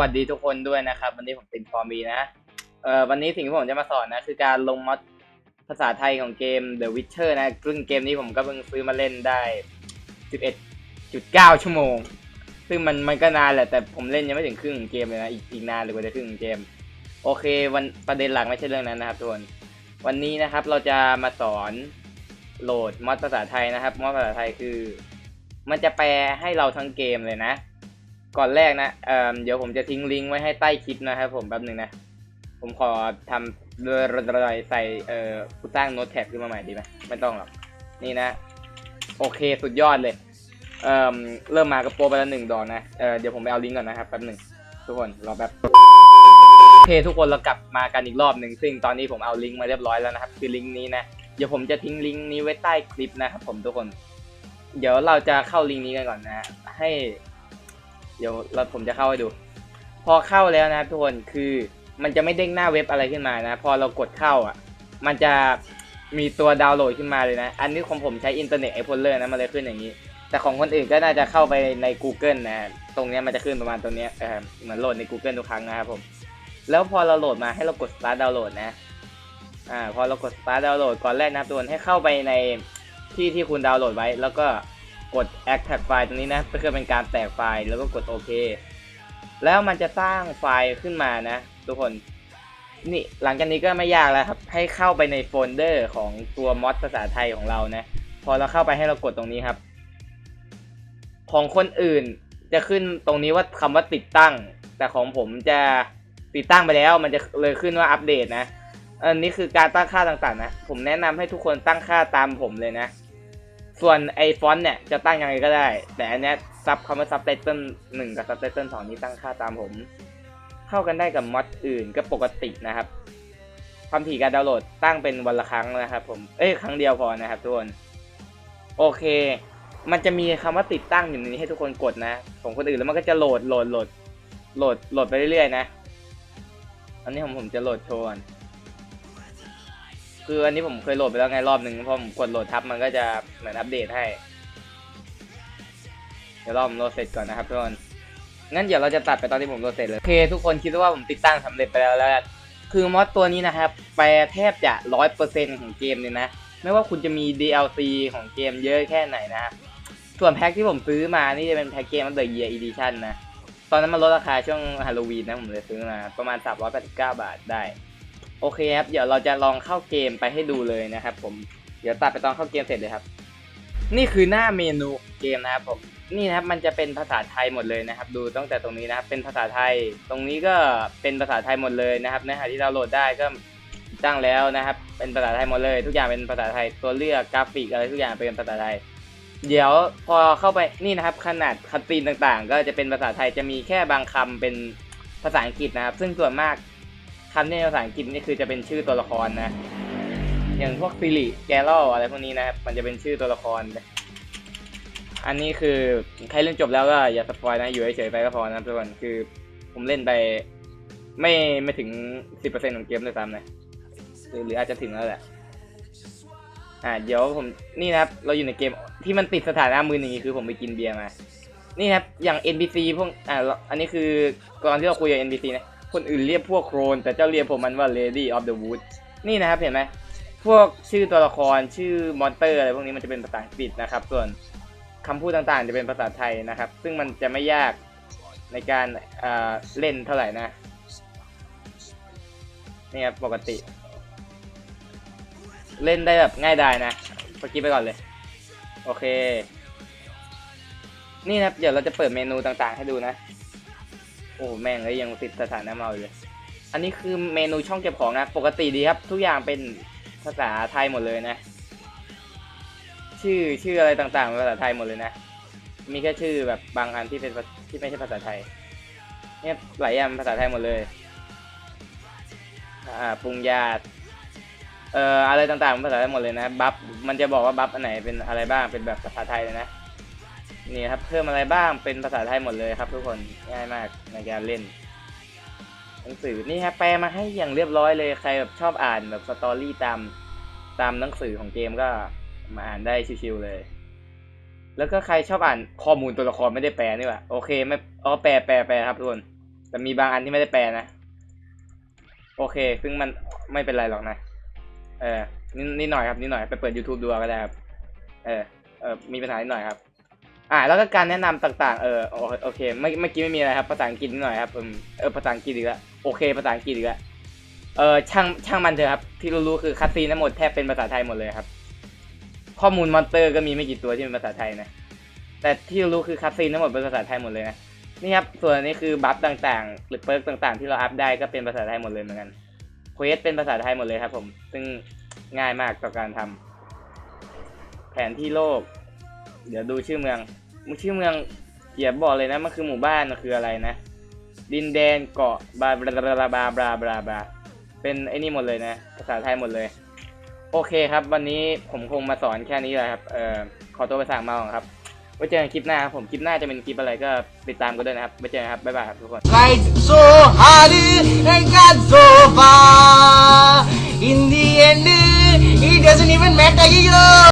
วัสดีทุกคนด้วยนะครับ วันนี้ผมตินฟอร์มีนะเอ่อวันนี้สิ่งที่ผมจะมาสอนนะ คือการลงมอดภาษาไทยของเกม The Witcher นะซึ่งเกมนี้ผมก็เพิ่งซื้อมาเล่นได้ 11.9 ชั่วโมง ซึ่งมันมันก็นานแหละ แต่ผมเล่นยังไม่ถึงครึ่งของเกมเลยนะ อีกอีกนานเลยกว่าจะครึ่งของเกม โอเค วันประเด็นหลักไม่ใช่เรื่องนั้นนะครับทุกคน วันนี้นะครับเราจะมาสอนโหลดมอดภาษาไทยนะครับ มอดภาษาไทยคือ มันจะแปลให้เราทั้งเกมเลยนะ ก่อนแรกนะเอ่อเดี๋ยวผมจะทิ้งลิงก์ไว้ให้ใต้คลิปนะครับผมแป๊บหนึ่งนะ ผมขอทำโดยรอยใส่เอ่อผู้สร้างโน้ตแท็บขึ้นมาใหม่ดีไหมไม่ต้องหรอก นี่นะ โอเคสุดยอดเลย เอ่อเริ่มมากระโปรงไปแล้วหนึ่งดอกนะ เอ่อเดี๋ยวผมไปเอาลิงก์ก่อนนะครับแป๊บหนึ่งทุกคนรอแป๊บโอเคทุกคนเรากลับมากันอีกรอบหนึ่งซึ่งตอนนี้ผมเอาลิงก์มาเรียบร้อยแล้วนะครับ คือลิงก์นี้นะเดี๋ยวผมจะทิ้งลิงก์นี้ไว้ใต้คลิปนะครับผมทุกคน เดี๋ยวเราจะเข้าลิงก์นี้กันก่อนนะ ให้ เดี๋ยวเราผมจะเข้าให้ดู พอเข้าแล้วนะทุกคนคือมันจะไม่เด้งหน้าเว็บอะไรขึ้นมานะ พอเรากดเข้าอะ มันจะมีตัวดาวน์โหลดขึ้นมาเลยนะ อันนี้ของผมใช้อินเทอร์เน็ตไอพลเลอร์นะมันเลยขึ้นอย่างนี้ แต่ของคนอื่นก็น่าจะเข้าไปใน Google นะ ตรงเนี้ยมันจะขึ้นประมาณตรงเนี้ยเออเหมือนโหลดใน Google ทุกครั้งนะครับผม แล้วพอเราโหลดมาให้เรากด start download นะ อ่า พอเรากด start download ก่อนแรกนะครับทุกคนให้เข้าไปในที่ที่คุณดาวน์โหลดไว้ แล้วก็ กด extract ไฟล์ตรงนี้นะก็คือเป็นการแตกไฟล์แล้วก็กดโอเค แล้วมันจะสร้างไฟล์ขึ้นมานะ ทุกคน นี่หลังจากนี้ก็ไม่ยากแล้วครับ ให้เข้าไปในโฟลเดอร์ของตัวมอดภาษาไทยของเรานะ พอเราเข้าไปให้เรากดตรงนี้ครับ ของคนอื่นจะขึ้นตรงนี้ว่าคำว่าติดตั้ง แต่ของผมจะติดตั้งไปแล้ว มันจะเลยขึ้นว่าอัปเดตนะอันนี้คือการตั้งค่าต่างๆนะ ผมแนะนำให้ทุกคนตั้งค่าตามผมเลยนะ ส่วนไอฟอนต์เนี่ยจะตั้งยังไงก็ได้ แต่อันเนี้ยซับคำว่าซับไตเติลหนึ่งกับซับไตเติลสองนี้ตั้งค่าตามผม เข้ากันได้กับมอดอื่นก็ปกตินะครับ ความถี่การดาวน์โหลดตั้งเป็นวันละครั้งนะครับ ผม เอ้ยครั้งเดียวพอนะครับทุกคน โอเค มันจะมีคำว่าติดตั้งอยู่ในนี้ให้ทุกคนกดนะ ของคนอื่นแล้วมันก็จะโหลดโหลดโหลดโหลดโหลดไปเรื่อยๆนะ อันนี้ผมผมจะโหลดโชว์ก่อน คืออันนี้ผมเคยโหลดไปแล้วไงรอบหนึ่งพอผมกดโหลดทับมันก็จะเหมือนอัปเดตให้ เดี๋ยวรอผมโหลดเสร็จก่อนนะครับทุกคนงั้นเดี๋ยวเราจะตัดไปตอนที่ผมโหลดเสร็จเลยโอเค ทุกคนคิดว่าผมติดตั้งสำเร็จไปแล้วแล้วคือมอดตัวนี้นะครับแปลแทบจะร้อยเปอร์เซ็นของเกมเลยนะ ไม่ว่าคุณจะมี DLC ของเกมเยอะแค่ไหนนะส่วนแพ็คที่ผมซื้อมานี่จะเป็นแพ็คเกม of the year edition นะตอนนั้นมันลดราคาช่วงฮาโลวีนนะผมเลยซื้อมาประมาณ 389 บาทได้ โอเคครับ เดี๋ยวเราจะลองเข้าเกมไปให้ดูเลยนะครับ ผม เดี๋ยวตัดไปตอนเข้าเกมเสร็จเลยครับ นี่คือหน้าเมนูเกมนะครับผม นี่นะครับมันจะเป็นภาษาไทยหมดเลยนะครับ ดูตั้งแต่ตรงนี้นะครับ เป็นภาษาไทย ตรงนี้ก็เป็นภาษาไทยหมดเลยนะครับเนื้อหาที่เราโหลดได้ก็ตั้งแล้วนะครับ เป็นภาษาไทยหมดเลย ทุกอย่างเป็นภาษาไทย ตัวเลือกกราฟิกอะไรทุกอย่างเป็นภาษาไทย เดี๋ยวพอเข้าไปนี่นะครับ ขนาดคัตซีนต่างๆ ก็จะเป็นภาษาไทยจะมีแค่บางคำเป็นภาษาอังกฤษนะครับ ซึ่งส่วนมาก คำที่เป็นภาษาอังกฤษนี่คือจะเป็นชื่อตัวละครนะ อย่างพวกซิริแกลอะไรพวกนี้นะครับ มันจะเป็นชื่อตัวละคร อันนี้คือใครเล่นจบแล้วก็อย่าสปอยนะ อยู่เฉยๆไปก็พอนะทุกคน คือผมเล่นไปไม่ไม่ถึงสิบเปอร์เซ็นต์ของเกมเลยซ้ำนะหรือหรืออาจจะถึงแล้วแหละ อ่าเดี๋ยวผมนี่นะครับ เราอยู่ในเกมที่มันติดสถานะมือหนึ่างนี้คือผมไปกินเบียร์มา นี่นะครับ อย่าง NPC พวก อ่า อันนี้คือก่อนที่เราคุยกับ NPC นะ คนอื่นเรียกพวกโครน แต่เจ้าเรียกผมมันว่า Lady of the Wood นี่นะครับเห็นไหมพวกชื่อตัวละครชื่อมอนเตอร์อะไรพวกนี้มันจะเป็นภาษาอังกฤษนะครับ ส่วนคำพูดต่างๆ จะเป็นภาษาไทยนะครับ ซึ่งมันจะไม่ยากในการอ่าเล่นเท่าไหร่นะนี่ครับปกติ เล่นได้แบบง่ายดายนะสกิปไปก่อนเลย โอเค นี่นะครับ เดี๋ยวเราจะเปิดเมนูต่างๆ ให้ดูนะ โอ้แม่งเลยยังติดสถานะเมาอยู่เลย อันนี้คือเมนูช่องเก็บของนะปกติดีครับ ทุกอย่างเป็นภาษาไทยหมดเลยนะ ชื่อชื่ออะไรต่างๆเป็นภาษาไทยหมดเลยนะ มีแค่ชื่อแบบบางอันที่เป็นที่ไม่ใช่ภาษาไทยเนี่ยหลายอย่างเป็นภาษาไทยหมดเลย อ่าปรุงยาเอ่ออะไรต่างๆเป็นภาษาไทยหมดเลยนะบัฟมันจะบอกว่าบัฟอันไหนเป็นอะไรบ้างเป็นแบบภาษาไทยเลยนะ นี่ครับเพิ่มอะไรบ้างเป็นภาษาไทยหมดเลยครับ ทุกคนง่ายมากในการเล่นหนังสือนี่ฮะแปลมาให้อย่างเรียบร้อยเลยใครแบบชอบอ่านแบบสตอรี่ตามตามหนังสือของเกมก็มาอ่านได้ชิวๆเลย แล้วก็ใครชอบอ่านข้อมูลตัวละครไม่ได้แปลนี่ว่าโอเคไม่อ๋อแปลแปลแปลครับทุกคนแต่มีบางอันที่ไม่ได้แปลนะ โอเค ซึ่งมันไม่เป็นไรหรอกนะ เออนิดนิดหน่อยครับนิดหน่อยไปเปิด YouTube ดูก็ได้ครับ เออเออมีปัญหานิดหน่อยครับ อ่าแล้วก็การแนะนำต่างๆ เออโอโอเคเมื่อเมื่อกี้ไม่มีอะไรครับภาษาอังกฤษนิดหน่อยครับเออภาษาอังกฤษอีกแล้วโอเคภาษาอังกฤษอีกแล้วเออช่างช่างมันเถอะครับ ที่รู้ๆคือคัตซีนทั้งหมดแทบเป็นภาษาไทยหมดเลยครับ ข้อมูลมอนเตอร์ก็มีไม่กี่ตัวที่เป็นภาษาไทยนะแต่ที่รู้คือคัตซีนทั้งหมดเป็นภาษาไทยหมดเลยนะนี่ครับส่วนนี้คือบัฟต่างๆ หรือเปิร์กต่างๆ ที่เราอัพได้ก็เป็นภาษาไทยหมดเลยเหมือนกันเควสเป็นภาษาไทยหมดเลยครับ ผม ซึ่งง่ายมากต่อการทำแผนที่โลก เดี๋ยวดูชื่อเมืองมึงชื่อเมืองอย่าบอกเลยนะมันคือหมู่บ้านมันคืออะไรนะ ดินแดนเกาะบาบลาบลาบลาบลาบลาบลาเป็นไอ้นี่หมดเลยนะ ภาษาไทยหมดเลย โอเคครับ วันนี้ผมคงมาสอนแค่นี้แหละครับเอ่อขอตัวไปสั่งมาก่อนครับไว้เจอกันคลิปหน้าครับผมคลิปหน้าจะเป็นคลิปอะไรก็ติดตามกันด้วยนะครับไว้เจอกันครับบ๊ายบายครับทุกคน Tried so hard and got so far. In the end, it doesn't even matter, you know.